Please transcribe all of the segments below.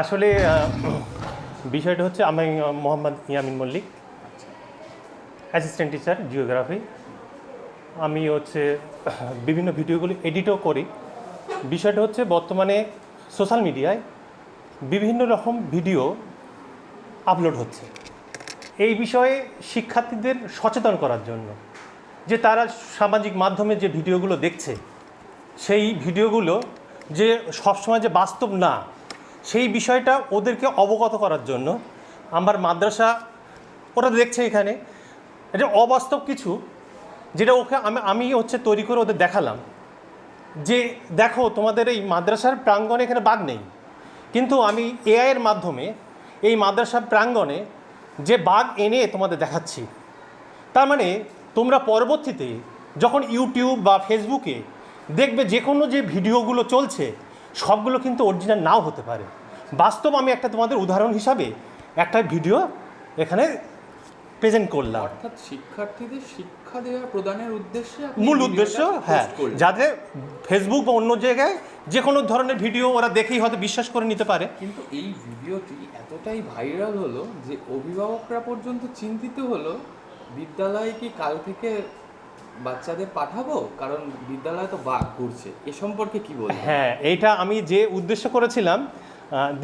আসলে বিষয়টা হচ্ছে আমি Mohammad Yamin Mallick assistant teacher geography আমি হচ্ছে, বিভিন্ন ভিডিওগুলি এডিটও করি। বিষয়টা হচ্ছে, বর্তমানে সোশ্যাল মিডিয়ায় বিভিন্ন রকম ভিডিও আপলোড হচ্ছে। এই বিষয়ে শিক্ষার্থীদের সচেতন করার জন্য যে তারা সামাজিক মাধ্যমে যে ভিডিওগুলো দেখছে, সেই ভিডিওগুলো যে সবসময় যে বাস্তব না সেই বিষয়টা ওদেরকে অবগত করার জন্য আমার মাদ্রাসা ওরা দেখছে এখানে। এটা অবাস্তব কিছু, যেটা ওকে আমি আমি হচ্ছে তৈরি করে ওদের দেখালাম। যে দেখো, তোমাদের এই মাদ্রাসার প্রাঙ্গণে এখানে বাঘ নেই। কিন্তু আমি এআইয়ের মাধ্যমে এই মাদ্রাসার প্রাঙ্গণে যে বাঘ এনে তোমাদের দেখাচ্ছি, তার মানে তোমরা পরবর্তীতে যখন ইউটিউব বা ফেসবুকে দেখবে যে কোনো যে ভিডিওগুলো চলছে সবগুলো কিন্তু অরিজিনাল নাও হতে পারে। বাস্তব আমি একটা তোমাদের উদাহরণ হিসাবে একটা ভিডিও এখানে প্রেজেন্ট করলাম। অর্থাৎ শিক্ষার্থীদের শিক্ষা দেওয়া প্রদানের উদ্দেশ্যে মূল উদ্দেশ্য হ্যাঁ। যাতে ফেসবুক বা অন্য জায়গায় যে কোনো ধরনের ভিডিও ওরা দেখেই হয়তো বিশ্বাস করে নিতে পারে। কিন্তু এই ভিডিওটি এতটাই ভাইরাল হলো যে অভিভাবকরা পর্যন্ত চিন্তিত হলো বিদ্যালয়ে কি কাল থেকে বাচ্চাদের পাঠাবো? কারণ বিদ্যালয়ে তো বাঘ ঘুরছে। এ সম্পর্কে কি বলব হ্যাঁ এইটা আমি যে উদ্দেশ্য করেছিলাম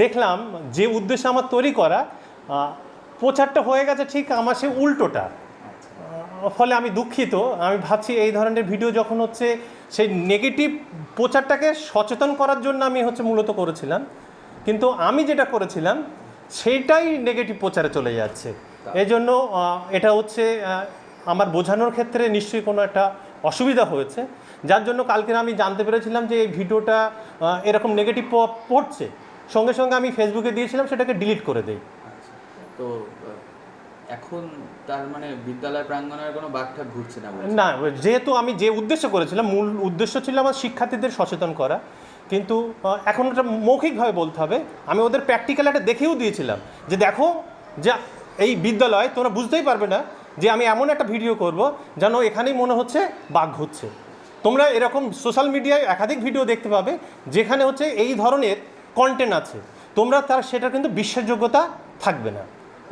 দেখলাম যে উদ্দেশ্য আমার তৈরি করা প্রচারটা হয়ে গেছে ঠিক আমার সে উল্টোটা। ফলে আমি দুঃখিত। আমি ভাবছি এই ধরনের ভিডিও যখন হচ্ছে সেই নেগেটিভ প্রচারটাকে সচেতন করার জন্য আমি হচ্ছে মূলত করেছিলাম। কিন্তু আমি যেটা করেছিলাম সেইটাই নেগেটিভ প্রচারে চলে যাচ্ছে। এই জন্য এটা হচ্ছে আমার বোঝানোর ক্ষেত্রে নিশ্চয়ই কোনো একটা অসুবিধা হয়েছে। যার জন্য কালকে আমি জানতে পেরেছিলাম যে এই ভিডিওটা এরকম নেগেটিভ পড়ছে। সঙ্গে সঙ্গে আমি ফেসবুকে দিয়েছিলাম সেটাকে ডিলিট করে দিই। আচ্ছা, তো এখন তার মানে বিদ্যালয় প্রাঙ্গণে আর কোনো বাঘটা ঘুরছে না না যেহেতু আমি যে উদ্দেশ্য করেছিলাম মূল উদ্দেশ্য ছিল আমার শিক্ষার্থীদের সচেতন করা। কিন্তু এখন এটা মৌখিকভাবে বলতে হবে আমি ওদের প্র্যাকটিক্যাল একটা দেখেও দিয়েছিলাম। যে দেখো যে এই বিদ্যালয় তোমরা বুঝতেই পারবে না যে আমি এমন একটা ভিডিও করব যেন এখানেই মনে হচ্ছে বাঘ ঘুরছে। তোমরা এরকম সোশ্যাল মিডিয়ায় একাধিক ভিডিও দেখতে পাবে যেখানে হচ্ছে এই ধরনের কন্টেন্ট আছে। তোমরা তার সেটা কিন্তু বিশ্বাসযোগ্যতা থাকবে না।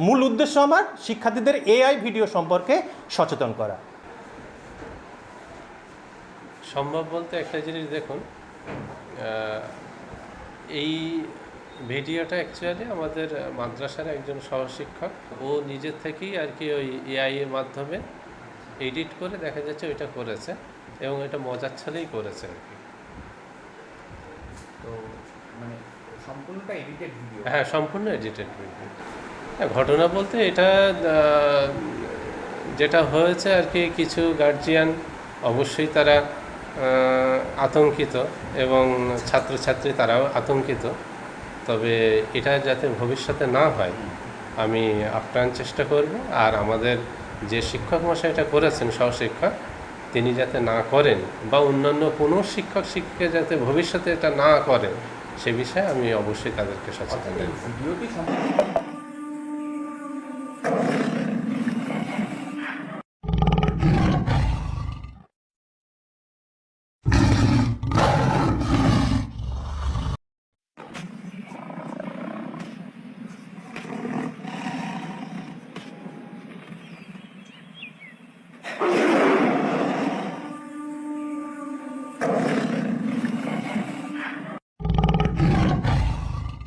মূল উদ্দেশ্য আমার শিক্ষার্থীদের এআই ভিডিও সম্পর্কে সচেতন করা। সম্ভব বলতে একটা জিনিস দেখুন এই ভিডিওটা অ্যাকচুয়ালি আমাদের মাদ্রাসার একজন সহশিক্ষক। ও নিজের থেকেই আর কি ওই এআই এর মাধ্যমে এডিট করে দেখা যাচ্ছে ওইটা করেছে এবং এটা মজার ছলেই করেছে আর কি। তো মানে সম্পূর্ণটা এডিটেড ভিডিও হ্যাঁ সম্পূর্ণ এডিটেড ভিডিও হ্যাঁ ঘটনা বলতে এটা যেটা হয়েছে আর কি কিছু গার্জিয়ান অবশ্যই তারা আতঙ্কিত এবং ছাত্রছাত্রী তারাও আতঙ্কিত। তবে এটা যাতে ভবিষ্যতে না হয় আমি আপ্রাণ চেষ্টা করব। আর আমাদের যে শিক্ষক মশাই এটা করেছেন সহশিক্ষক তিনি যাতে না করেন বা অন্যান্য কোনো শিক্ষক শিক্ষিকা যাতে ভবিষ্যতে এটা না করেন সে বিষয়ে আমি অবশ্যই তাদেরকে সচেতন